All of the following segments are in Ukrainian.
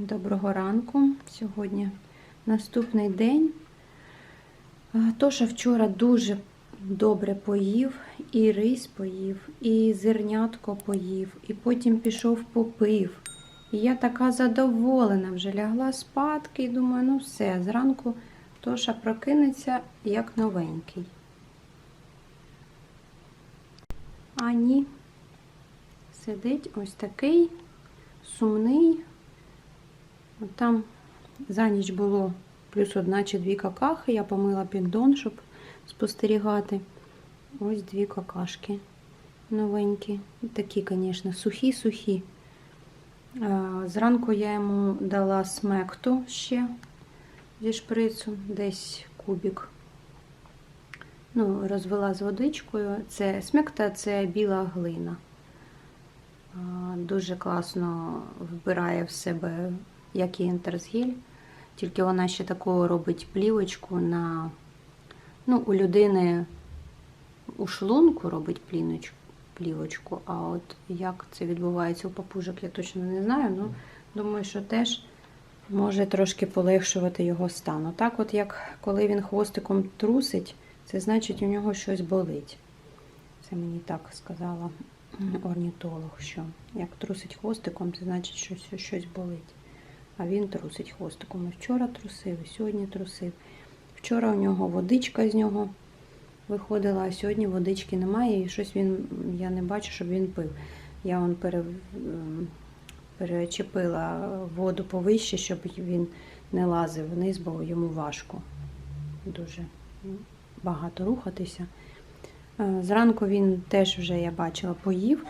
Доброго ранку. Сьогодні наступний день. Тоша вчора дуже добре поїв, і рис поїв, і зернятко поїв, і потім пішов попив. І я така задоволена, вже лягла спадки і думаю, ну все, зранку Тоша прокинеться як новенький. А ні, сидить ось такий сумний. Там за ніч було плюс одна чи дві какахи. Я помила піддон, щоб спостерігати. Ось дві какашки новенькі. Такі, звісно, сухі-сухі. Зранку я йому дала смекту ще зі шприцу, десь кубик. Ну, розвела з водичкою. Це смекта це біла глина. Дуже класно вбирає в себе як і інтерсгіль, тільки вона ще таку робить плівочку на. Ну, у людини у шлунку робить пліночку, плівочку, а от як це відбувається у папужок, я точно не знаю. Ну, думаю, що теж може трошки полегшувати його стан. Отак, от як коли він хвостиком трусить, це значить у нього щось болить. Це мені так сказала орнітолог, що як трусить хвостиком, це значить, що щось болить. А він трусить хвостиком. І вчора трусив, і сьогодні трусив. Вчора у нього водичка з нього виходила, а сьогодні водички немає, і щось він, я не бачу, щоб він пив. Я он пере, ем, перечепила воду повище, щоб він не лазив вниз, бо йому важко дуже багато рухатися. Е, Зранку він теж вже, я бачила, поїв,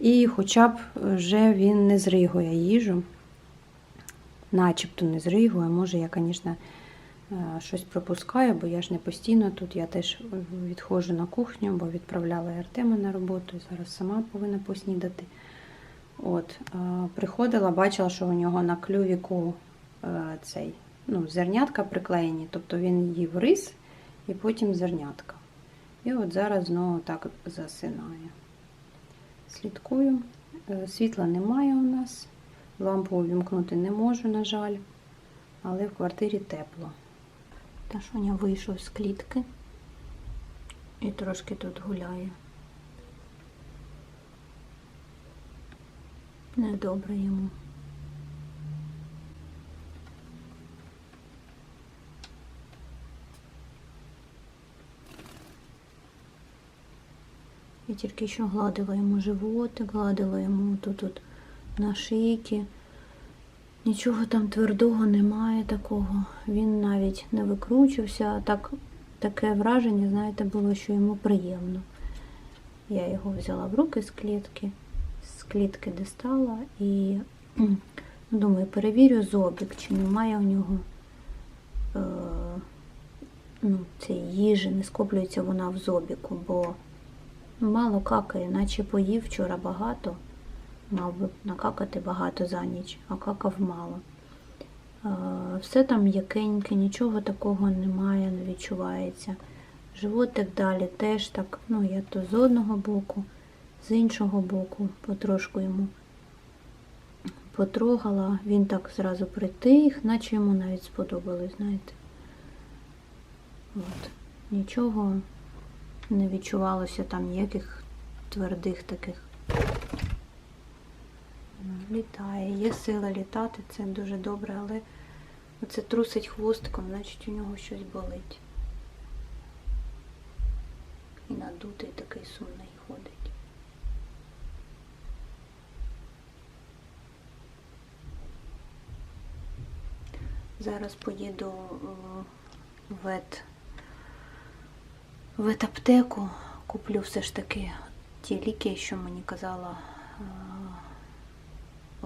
і хоча б вже він не зригує їжу, начебто не зригує. Може, я, звісно, е, щось пропускаю, бо я ж не постійно тут. Я теж відходжу на кухню, бо відправляла Артема на роботу, зараз сама повинна поснідати. От, е, приходила, бачила, що у нього на клювіку е, цей, ну, зернятка приклеєні, тобто він їв рис і потім зернятка. І от зараз знову так засинає. Слідкую. Е, Світла немає у нас. Лампу увімкнути не можу, на жаль, але в квартирі тепло. Ташуня вийшов з клітки і трошки тут гуляє. Недобре йому. Я тільки що гладила йому животик, гладила йому тут от на шийки. Нічого там твердого немає такого. Він навіть не викручився, так, таке враження, знаєте, було, що йому приємно. Я його взяла в руки з клітки, з клітки дістала і думаю, перевірю зобік, чи немає у нього е, ну, цієї їжі, не скоплюється вона в зобіку, бо мало какає, наче поїв вчора багато. Мав би накакати багато за ніч, а какав мало. Е, Все там м'якеньке, нічого такого немає, не відчувається. Животик далі теж так, ну я то з одного боку, з іншого боку, потрошку йому потрогала, він так зразу притих, наче йому навіть сподобалось, знаєте. От. Нічого не відчувалося там ніяких твердих таких. Літає, є сила літати, це дуже добре, але оце трусить хвостиком, значить у нього щось болить. І надутий такий сумний ходить. Зараз поїду е, в вет, ветаптеку, куплю все ж таки ті ліки, що мені казала е,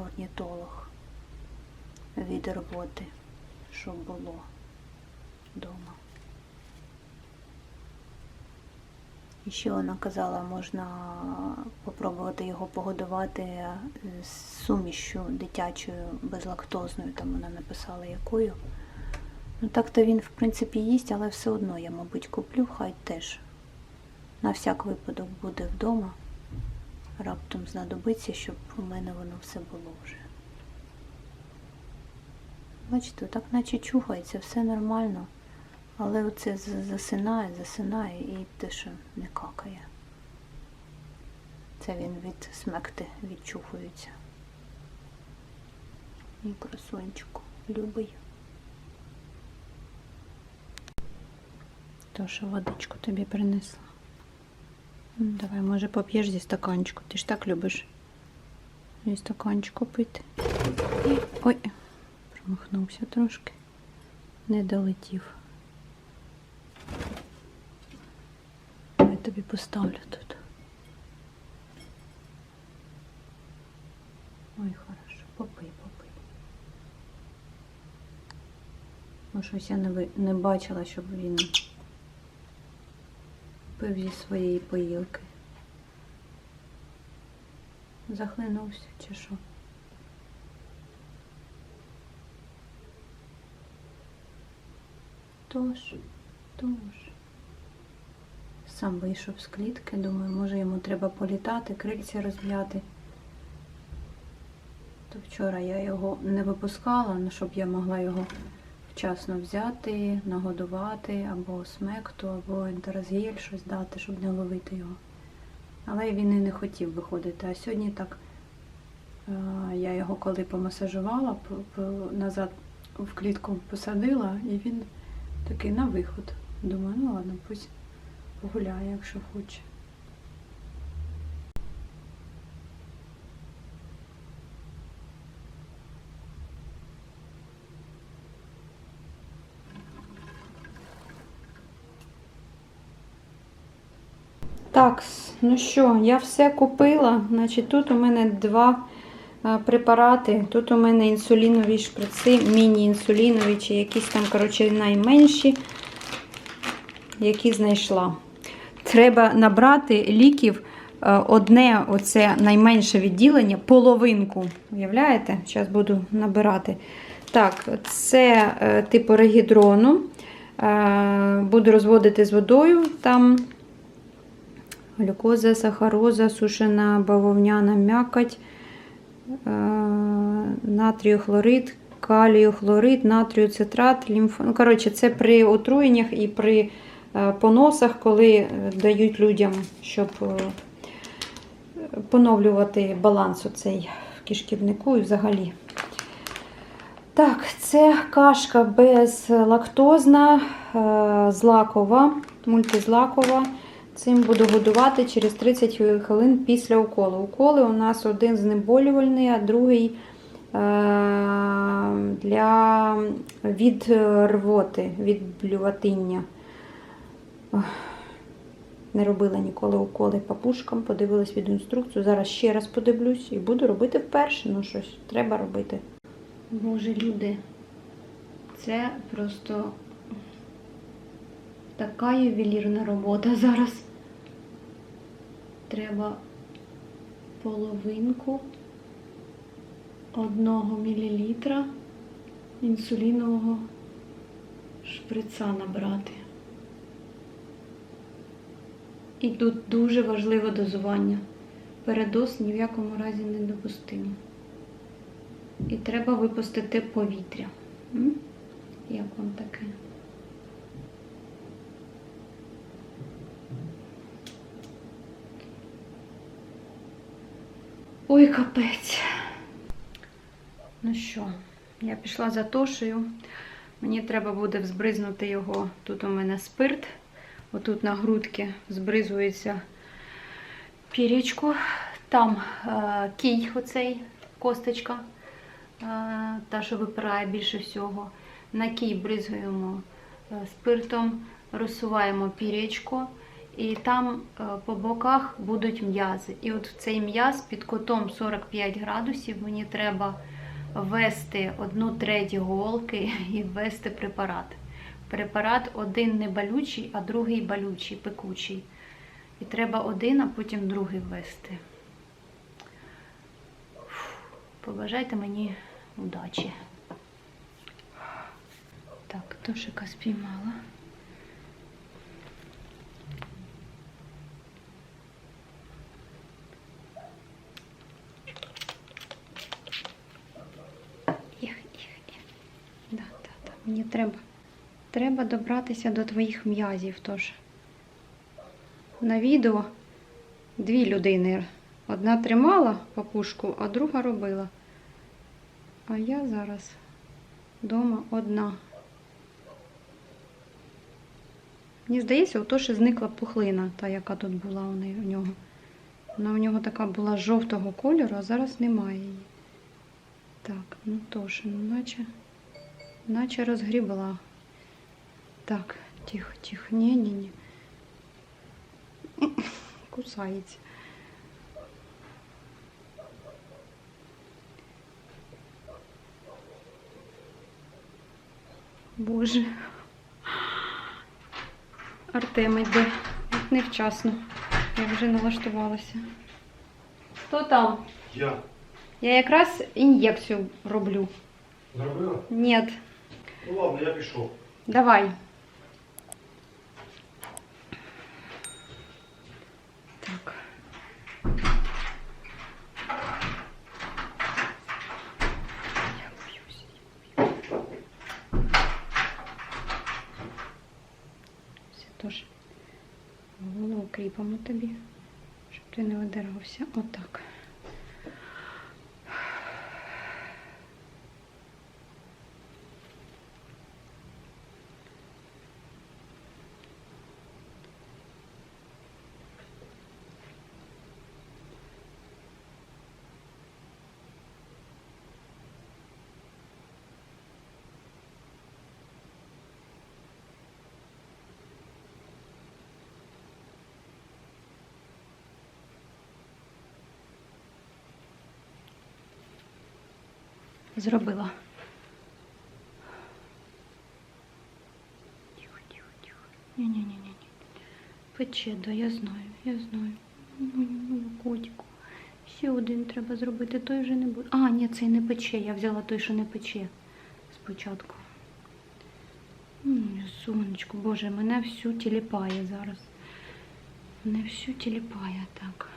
орнітолог від роботи, щоб було вдома. І ще вона казала, можна попробувати його погодувати з сумішю дитячою безлактозною, там вона написала якою. Ну так-то він, в принципі, їсть, але все одно я, мабуть, куплю, хай теж на всяк випадок буде вдома. Раптом знадобиться, щоб у мене воно все було вже. Бачите, так наче чухається, все нормально. Але оце засинає, засинає і те, що не какає. Це він від смекти відчухується. І красунчику, любий. То, що водичку тобі принесла. Давай, може, поп'єш зі стаканчику. Ти ж так любиш зі стаканчику пити. І- Ой, промахнувся трошки. Не долетів. Я тобі поставлю тут. Ой, хорошо, попий, попий. Ну, щось я не бачила, щоб він пив зі своєї поїлки. Захлинувся чи що? Тож, тож. Сам вийшов з клітки, думаю, може йому треба політати, крильця розм'яти. То вчора я його не випускала, ну, щоб я могла його вчасно взяти, нагодувати, або смекту, або ентерозгіль щось дати, щоб не ловити його. Але він і не хотів виходити. А сьогодні так е, я його коли помасажувала, назад в клітку посадила, і він такий на виход. Думаю, ну ладно, пусть погуляє, якщо хоче. Так, ну що, я все купила. Значить, тут у мене два е, препарати. Тут у мене інсулінові шприци, міні-інсулінові, чи якісь там, коротше, найменші, які знайшла. Треба набрати ліків е, одне, оце найменше відділення, половинку. Уявляєте? Зараз буду набирати. Так, це е, типу регідрону. Буду розводити з водою. Там глюкоза, сахароза, сушена бавовняна м'якоть, е, натрію хлорид, калію хлорид, натрію цитрат, лімф... Ну, коротше, це при отруєннях і при е, поносах, коли е, дають людям, щоб поновлювати баланс оцей в кишківнику і взагалі. Так, це кашка безлактозна, злакова, мультизлакова. Цим буду годувати через 30 хвилин після уколу. Уколи у нас один знеболювальний, а другий е, для від рвоти, від блюватиння. Не робила ніколи уколи папушкам, подивилась від інструкцію. Зараз ще раз подивлюсь і буду робити вперше. Ну щось треба робити. Боже, люди, це просто така ювелірна робота зараз. Треба половинку одного мілілітра інсулінового шприца набрати. І тут дуже важливе дозування. Передоз ні в якому разі не допустимо. І треба випустити повітря. Як вам таке? Ой, капець. Ну що, я пішла за тошею. Мені треба буде взбризнути його. Тут у мене спирт. Отут на грудки збризується пірічку. Там е, кій, оцей косточка, е, та, що випирає більше всього. На кій бризуємо е, спиртом, розсуваємо пірічку. І там е, по боках будуть м'язи. І от в цей м'яз під кутом 45 градусів мені треба ввести одну треть голки і ввести препарат. Препарат один не болючий, а другий болючий, пекучий. І треба один, а потім другий ввести. Побажайте мені удачі. Так, тошика спіймала. Мені треба. Треба добратися до твоїх м'язів. Тож на відео дві людини. Одна тримала папушку, а друга робила. А я зараз вдома одна. Мені здається, ото ще зникла пухлина, та, яка тут була у нього. Вона в нього така була жовтого кольору, а зараз немає її. Так, ну тож, ну, наче, наче розгрібла. Так, тихо, тихо. Ні, ні, ні. Кусається. Боже. Артем йде. От невчасно. Я вже налаштувалася. Хто там? Я. Я якраз ін'єкцію роблю. Зробила? Ні. Ну ладно, я пішов. Давай. Так. Все теж голову кріпимо тобі, щоб ти не видирався. Отак. Зробила. Ні-ні-ні-ні. Пече, да, я знаю, я знаю. Ну, ну, котику. Ще один треба зробити, той вже не буде. А, ні, цей не пече. Я взяла той, що не пече спочатку. Сонечко, боже, мене всю тіліпає зараз. Мене всю тіліпає так.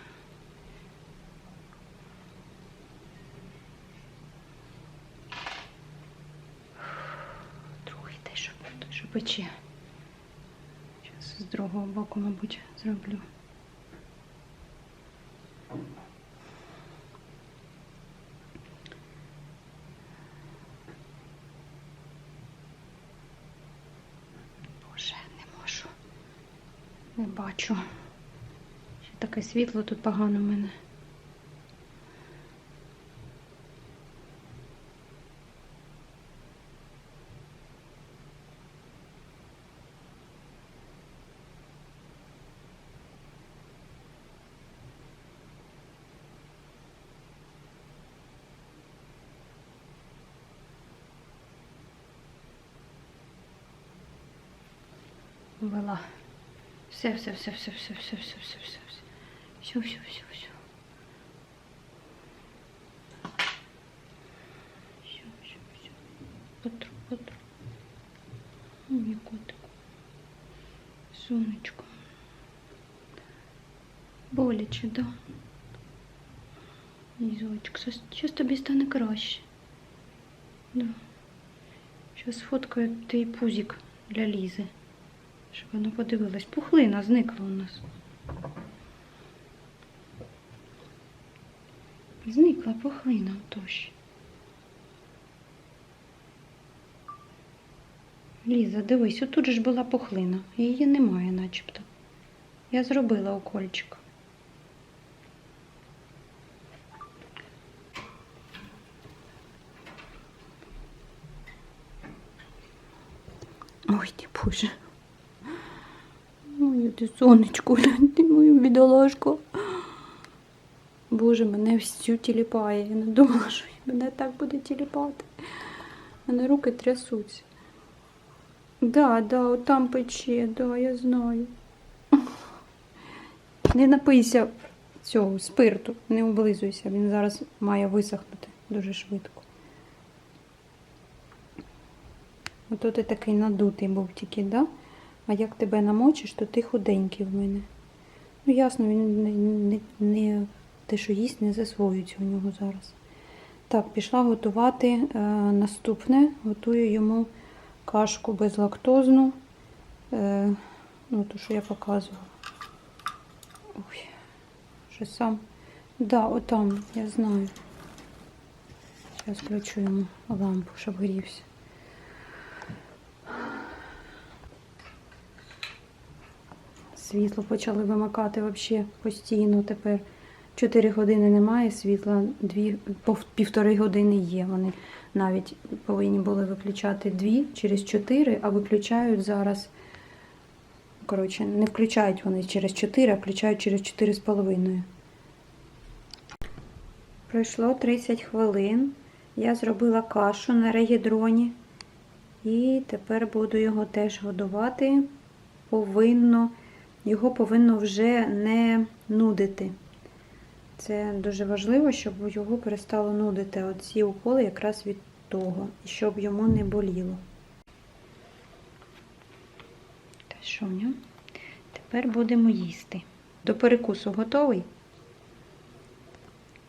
Другий той, що, той, що пече. Зараз з другого боку, мабуть, зроблю. Боже, не можу. Не бачу. Ще таке світло тут погано в мене. Вела. Все, все, все, все, все, все, все, все, все, все. Все, все, все, все. Потру, потру. Мій котику. Сонечко. Боляче, да? Зойчик, зараз тобі стане краще. Да. Зараз сфоткаю твій пузик для Лізи. Щоб вона подивилась. Пухлина зникла у нас. Зникла пухлина тож. Ліза, дивись, отут же ж була пухлина. Її немає начебто. Я зробила укольчик. Ой, ти боже. Ти сонечко, ти мою бідолашку. Боже, мене всю тіліпає. Я не думала, що мене так буде тіліпати. У мене руки трясуться. Да, да, от пече, да, я знаю. Не напийся цього спирту, не облизуйся, він зараз має висохнути дуже швидко. Ото ти такий надутий був тільки, да? А як тебе намочиш, то ти худенький в мене. Ну, ясно, він не, не, не те, що їсть, не засвоюється у нього зараз. Так, пішла готувати е, наступне. Готую йому кашку безлактозну. Е, ну, ту, що я показувала. Ой, що сам. Да, отам, я знаю. Зараз включу йому лампу, щоб грівся. Світло почали вимикати взагалі постійно тепер. 4 години немає світла, дві, пов- півтори години є. Вони навіть повинні були виключати дві через 4, а виключають зараз. Коротше, не включають вони через 4, а включають через 4,5. Пройшло 30 хвилин. Я зробила кашу на регідроні. І тепер буду його теж годувати. Повинно, його повинно вже не нудити. Це дуже важливо, щоб його перестало нудити. Оці уколи якраз від того, і щоб йому не боліло. Та що в ньому? Тепер будемо їсти. До перекусу готовий?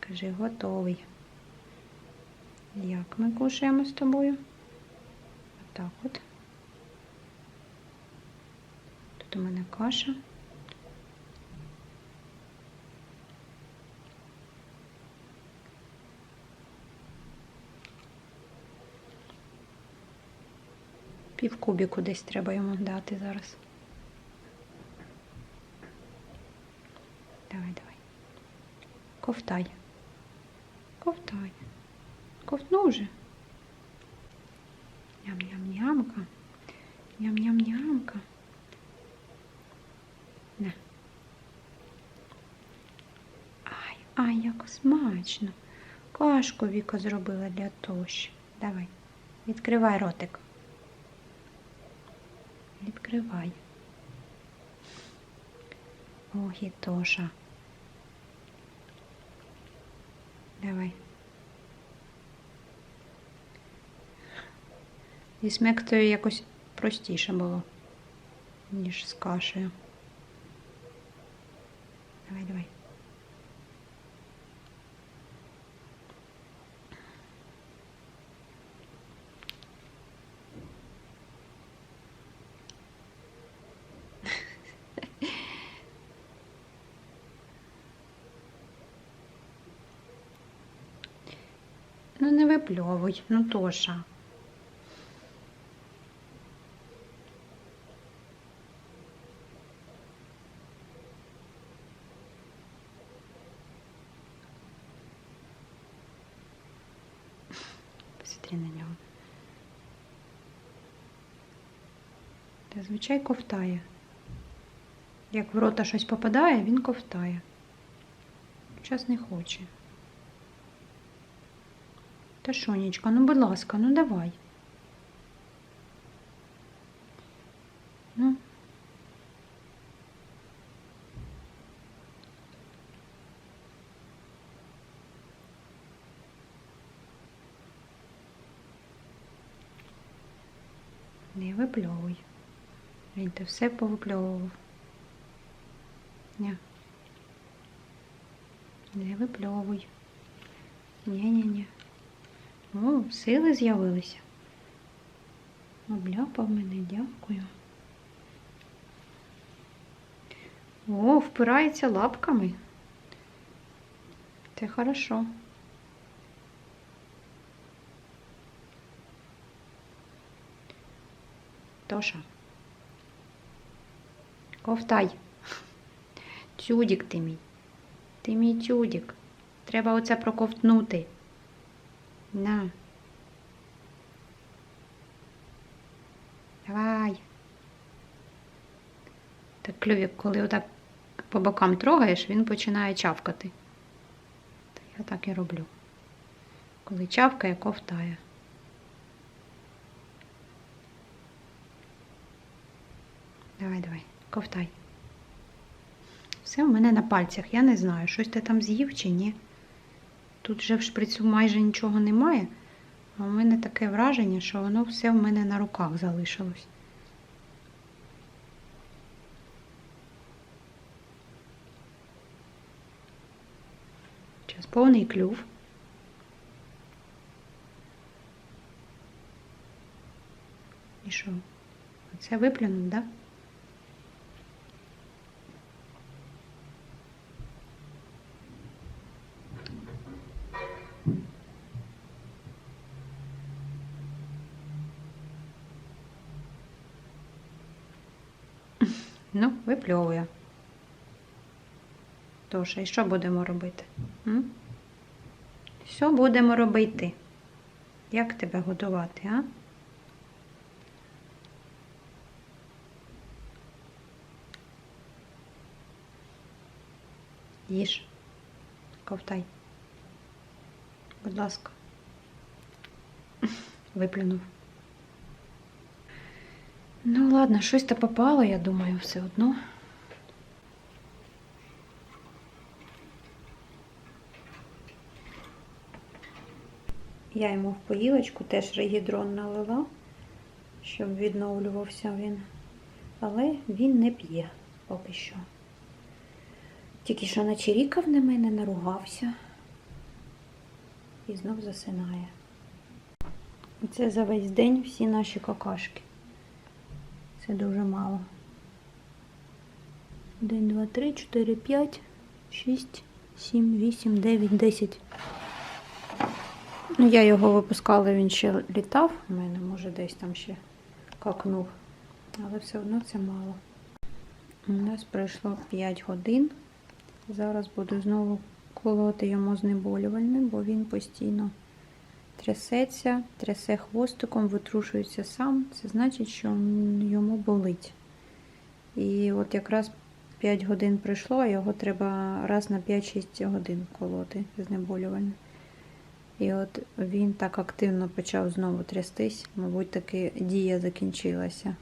Кажи, готовий. Як ми кушаємо з тобою? Отак от. Тут у мене каша. Пів кубіку десь треба йому дати зараз. Давай, давай. Ковтай. Ковтай. Ковтнув вже. Ням-ням-нямка. Ням-ням-нямка. На. Ай, ай, як смачно. Кашку Віка зробила для тощі. Давай. Відкривай ротик. Відкривай. Ох, і Тоша. Давай. І смектою якось простіше було, ніж з кашею. Давай, давай. Ну не випльовуй, ну Тоша. Посмотри на нього. Зазвичай ковтає. Як в рота щось попадає, він ковтає. Час не хоче. Та Шонечка, ну будь ласка, ну давай. Ну. Не випльовуй. Він те все повипльовував. Ні. Не випльовуй. Ні-ні-ні. О, сили з'явилися. Обляпав мене, дякую. О, впирається лапками. Це хорошо. Тоша. Ковтай. Чудік ти мій. Ти мій чудік. Треба оце проковтнути. На. Давай. Так клювік, коли отак по бокам трогаєш, він починає чавкати. Так я так і роблю. Коли чавкає, ковтає. Давай, давай, ковтай. Все в мене на пальцях. Я не знаю, щось ти там з'їв чи ні. Тут вже в шприцю майже нічого немає, а у мене таке враження, що воно все в мене на руках залишилось. Зараз повний клюв. І що? Це виплюнув, так? Да? Ну, випльовує. Тож, і що будемо робити? М? Що будемо робити? Як тебе годувати, а? Їж. Ковтай. Будь ласка. Виплюнув. Ну, ладно, щось то попало, я думаю, все одно. Я йому в поїлочку теж регідрон налила, щоб відновлювався він. Але він не п'є поки що. Тільки що начерікав на мене, наругався і знов засинає. Це за весь день всі наші какашки. Це дуже мало. 1, 2, 3, 4, 5, 6, 7, 8, 9, 10. Ну, я його випускала, він ще літав. У мене, може, десь там ще какнув. Але все одно це мало. У нас пройшло 5 годин. Зараз буду знову колоти йому знеболювальне, бо він постійно трясеться, трясе хвостиком, витрушується сам. Це значить, що йому болить. І от якраз 5 годин пройшло, а його треба раз на 5-6 годин колоти знеболювальне. І от він так активно почав знову трястись, мабуть, таки дія закінчилася.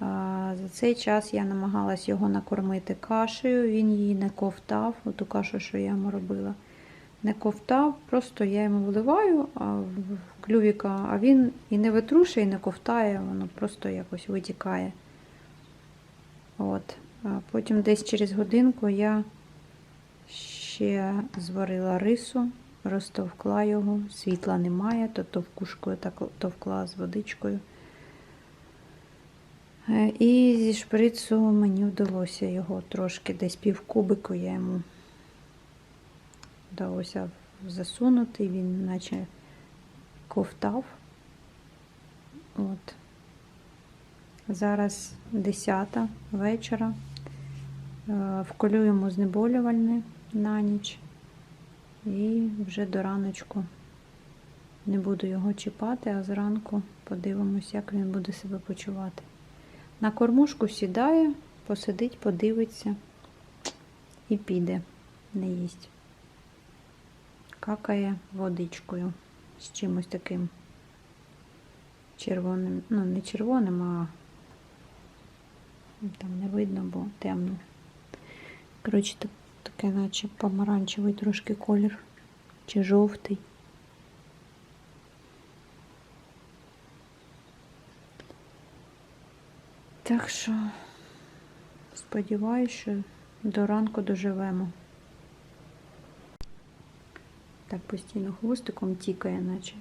За цей час я намагалась його накормити кашею, він її не ковтав, оту кашу, що я йому робила. Не ковтав, просто я йому вливаю в клювіка, а він і не витрушує, і не ковтає, воно просто якось витікає. От. А потім десь через годинку я ще зварила рису, розтовкла його, світла немає, то товкушкою так товкла з водичкою. Е, І зі шприцу мені вдалося його трошки десь півкубику я йому вдалося засунути, він наче ковтав. От. Зараз 10 вечора. Е, Вколю знеболювальне на ніч. І вже до раночку не буду його чіпати, а зранку подивимось, як він буде себе почувати. На кормушку сідає, посидить, подивиться і піде, не їсть. Какає водичкою з чимось таким червоним, ну не червоним, а там не видно, бо темно. Коротше, так, таке, наче помаранчевий трошки колір, чи жовтий. Так що сподіваюся, що до ранку доживемо. Так постійно хвостиком тікає, наче